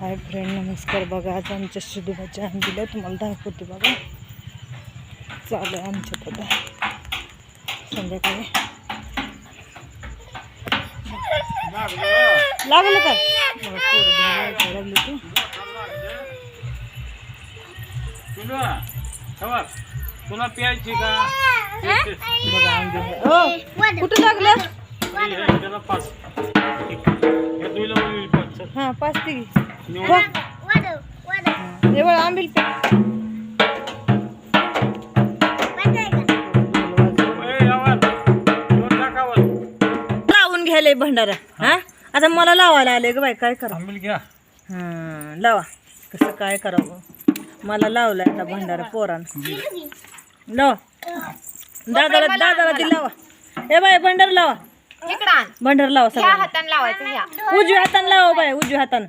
Hi friend नमस्कार. बघा आज आमच्या शिदुबाच्या आहे. तुम्हाला दाखवते बघा. चालू आहे आमच्या पदा संध्याकाळी. लागलं का? लागली ती तुला प्यायची का बघा हो. कुठं लागलं? पाच हां पाच ती हे आंबील. लावून घ्यायला भंडारा. हा? आता मला लावायला आले ग बाई काय करा? आंबील घ्या. हं, लावा. कसं काय करावं? मला लावलाय आता भंडारा पोरान. लावा दादाला दादाला ती लावा. ए बाई भंडार लावा. भंडार लावा सगळं हाताने लावायचं ह्या. उजव्या हातानं लावा बाई उजव्या हातानं.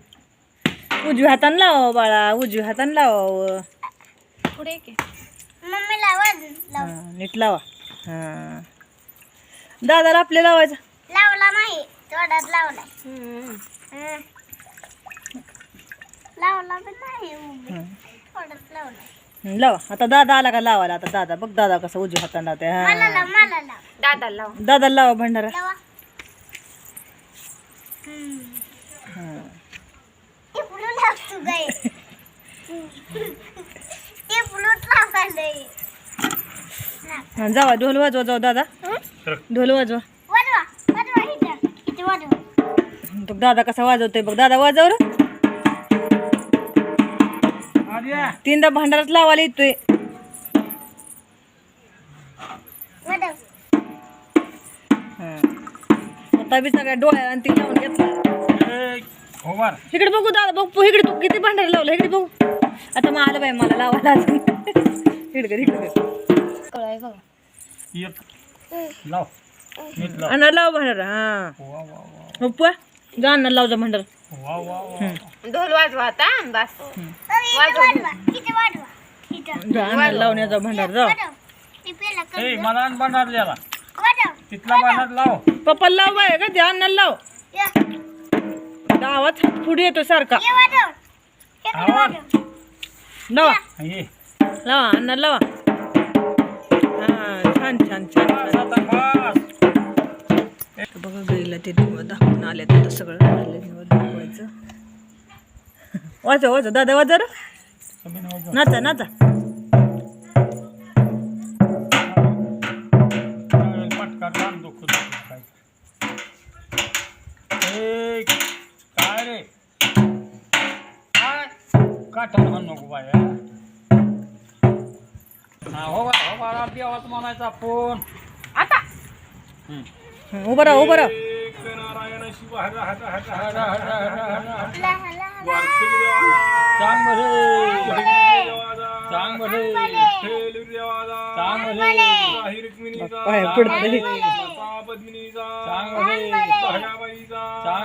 उजव्या हातानं लावा बाळा उजव्या हातानं लावा पुढे की हं, नीट लावा. हां. दादाला आपल्या लावायचं. लावला नाही थोडाच लावलाय. लावला पण नाही उभी. हं. थोडाच लावलाय. हं, लावा. आता दादा आला का लावायला? आता दादा बघ दादा कसं उजव्या हातानं लावते मला हा लाव मला लाव. दादा लाव. दादाला लावा भंडारा. लावा. हं फुलं लावतो गाय ते फुलं लावायलंय हा, जावा ढोल वाजवा जाऊ दादा. ढोल वाजवा. वाजवा वाजवा इथं. इथे वाजवा. बघ दादा कसा वाजवतोय बघ. दादा वाजव. तीनदा भांडारात लावायला येतोय. वाजव. हा. आता बी सगळ्या डोळ्याला आणि ती लावून घेतला. ओवर. इकडे बघू दादा बघ इकडे बघ किती भांडार लावलं इकडे बघू. आता मग आलं बाई मला लावायला इकडे इकडे कळाय बघ. लाव. अण्णा लाव भांडार हा. उप्पा जा अण्णा लाव जा भांडार हम्म. ढोल वाजवा आता बस. हम्म. जा अण्णा लावण्याचा भांडार जा मला भांडार द्याला तिथला भांडार लाव. पप्पा लाव बाय का ते अण्णा लाव. आवाज पुढे येतो सारखा. लावा. ये. लावा अण्णा लावा. हा छान छान छान बघा गईला ते दाखवून आले तर सगळं. दाखवायचं. वाजा वाचा दादा वाजा नाचा नाचा. काठण म्हण नको बाय. हा हो बा हो बा देवाच म्हणायचा फोन आता. हं, उभं राहा उभं राहा. नारायण शिव हर हर हर हर हर हर हर हर बरे बरे बरे बरे सांग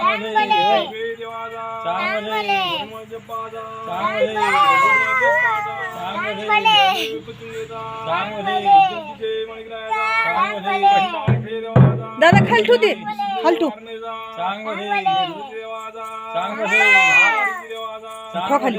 बरे చావలే చావలే दादा खालटू दे खालटू खा खाली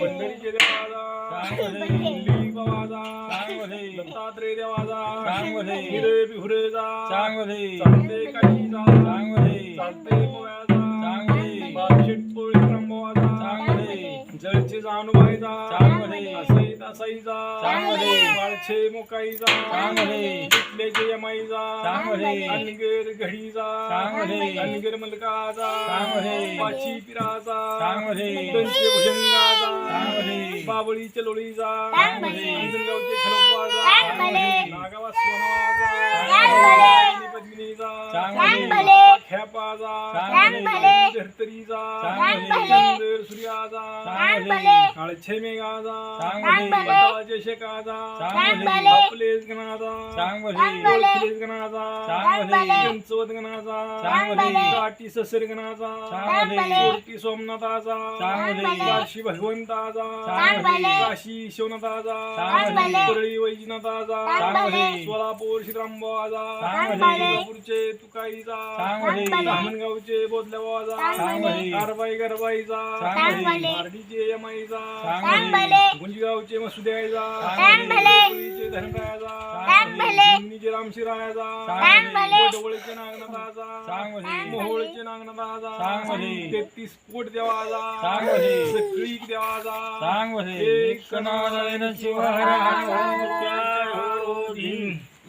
पंढरीचे दत्तात्रय देवाजा. हिरे बिहुरेजा. चांगले चालते काही चांगले चालते पोळ्याचा. चांगले बालशेट पोळी. जळचे जाणू जा चांगले. असाईदा असाईदा चांगले. वाळछे मोकाईजा चांगले. किटलेचे यमाईजा चांगले. अनगेर घडीजा चांगले. अनगेर मलकाजा चांगले. पाची पिराजा चांगले. मुद्दनचे भुजंगाजा चांगले. बाबळीचे लोळीजा चांगले. अंजनगावचे खलपवाजा चांगले. नागावा सोनवाजा चांगले. पद्मिनीजा चांगले. धर्तरीचा चांगले. सूर्याचा चांगले. काळछे चांगले. पटाचे चांगले. आपलेच चांगले. ओळखलेच चांगले. पंचवत चांगले. काटी ससर चांगले. कोटी सोमनाथाचा चांगले. काशी भगवंताचा चांगले. काशी शिवनाथाचा चांगले. परळी वैजनाथाचा चांगले. सोलापूर श्रीरामबाचा चांगले. सोलापूरचे. धामणगावचे बोधल्याबाचा चांगले. कारबाई गरबाईचा चांगले. मार्डीचे यमाईचा चांगले. गुंजगावचे मसुद्याचा धनरायाचा रामशिरायाचा नागनाथाचा मोहोळचे नागनाथाचा तेहतीस कोट देवाचा सगळी देवाचा एक नारायण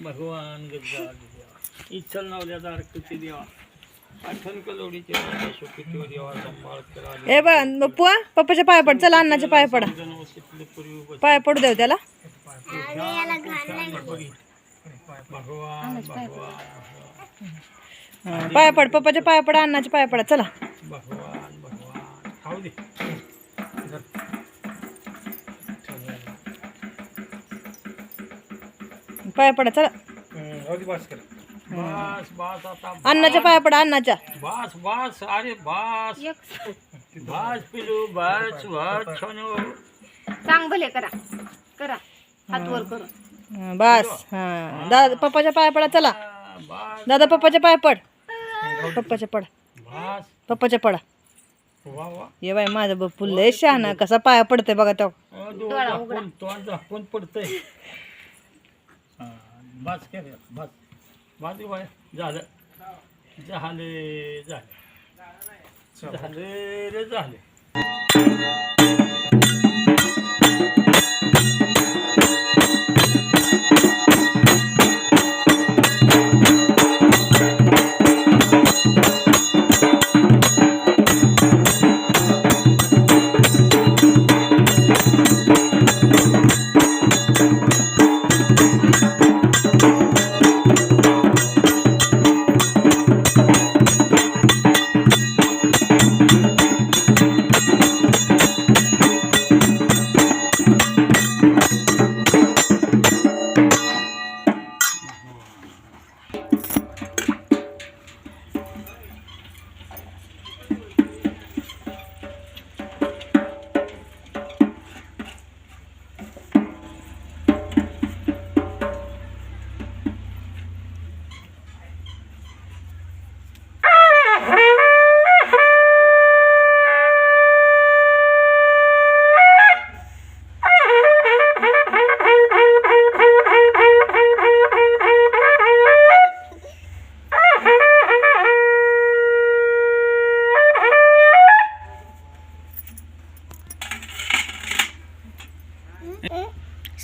भगवान गजानन इच्छल नवल्याचा अर्कचे देवा ए बा पप्पा पप्पाच्या पाय पड चला अण्णाच्या पाय पडा. पाय पडू देऊ त्याला. हा, पाय पड. पप्पाच्या पाय पडा अण्णाच्या पाय पडा चला. पाय पडा चला. बस कर बास बास आता अण्णाच्या पाय पडा अण्णाच्या बास बास अरे बास. बास पिलू बास छानो. चांग भले करा करा. हात वर करून. हा, बस हा. दादा पप्पाच्या पाय पडा चला. बास. दादा पप्पाच्या पाय पड. पप्पाच्या पड. बास. पप्पाच्या पडा. वा वा. ये बाई माझा बप्पू लय शहाणा कसा पाया पडते बघा तो. अ, डोळा झाकून तोंड झाकून पडतंय? हा, बस के रे बस. रे बाय. झालं. झाले झाले. झाले रे झाले.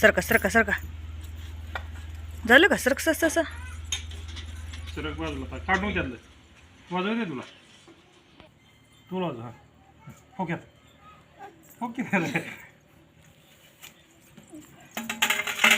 सरका सरका सरका. झालं का? सरक सस तसं सरक बाजूला काढून त्यातलं. वाजव दे तुला. तुला वाजव हा. हो घ्या हो